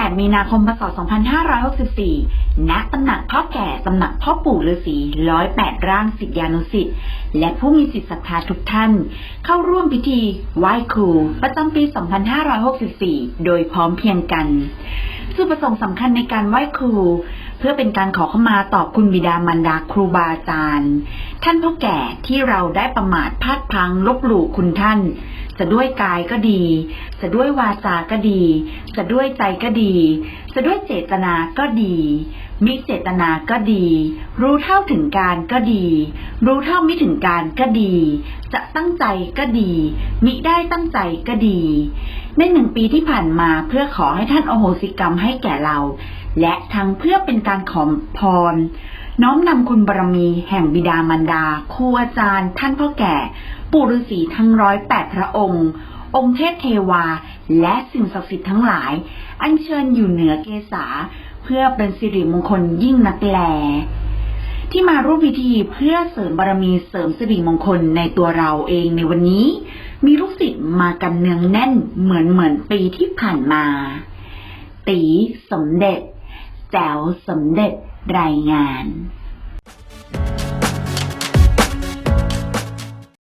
8 มีนาคม พศ 2564 ณ ตำหนักพ่อแก่ตำหนักพ่อปู่ฤาษี108 ร่างสิทธิานุสิทธิ์และผู้มีสิทธิศรัทธาทุกท่าน เข้าร่วมพิธีไหว้ครู ประจำปี 2564 โดยพร้อมเพียงกันจุดประสงค์สำคัญในการไหว้ครู เพื่อเป็นการขอเข้ามาต่อคุณบิดามารดาครูบาอาจารย์ ท่านพ่อแก่ที่เราได้ประมาทพลาดพังลบหลู่คุณท่าน จะด้วยกายก็ดี จะด้วยวาจาก็ดี จะด้วยใจก็ดี จะด้วยเจตนาก็ดีมิเจตนาก็ดี รู้เท่าถึงการก็ดี รู้เท่าไม่ถึงการก็ดี จะตั้งใจก็ดี มิได้ตั้งใจก็ดี ในหนึ่งปีที่ผ่านมาเพื่อขอให้ท่านโอโหสิกรรมให้แก่เรา และทั้งเพื่อเป็นการขอพร น้อมนำคุณบารมีแห่งบิดามารดาครูอาจารย์ ท่านพ่อแก่ ปู่ฤาษีทั้งร้อยแปดพระองค์ องค์เทพเทวา และสิ่งศักดิ์สิทธิ์ทั้งหลาย อัญเชิญอยู่เหนือเกศาเพื่อเป็นสิริมงคลยิ่งนักแล ที่มาร่วมพิธีเพื่อเสริมบารมีเสริมสิริมงคลในตัวเราเองในวันนี้ มีลูกศิษย์มากันเนืองแน่นเหมือนเหมือนปีที่ผ่านมา ตีสมเด็จแจ๋วสมเด็จ รายงาน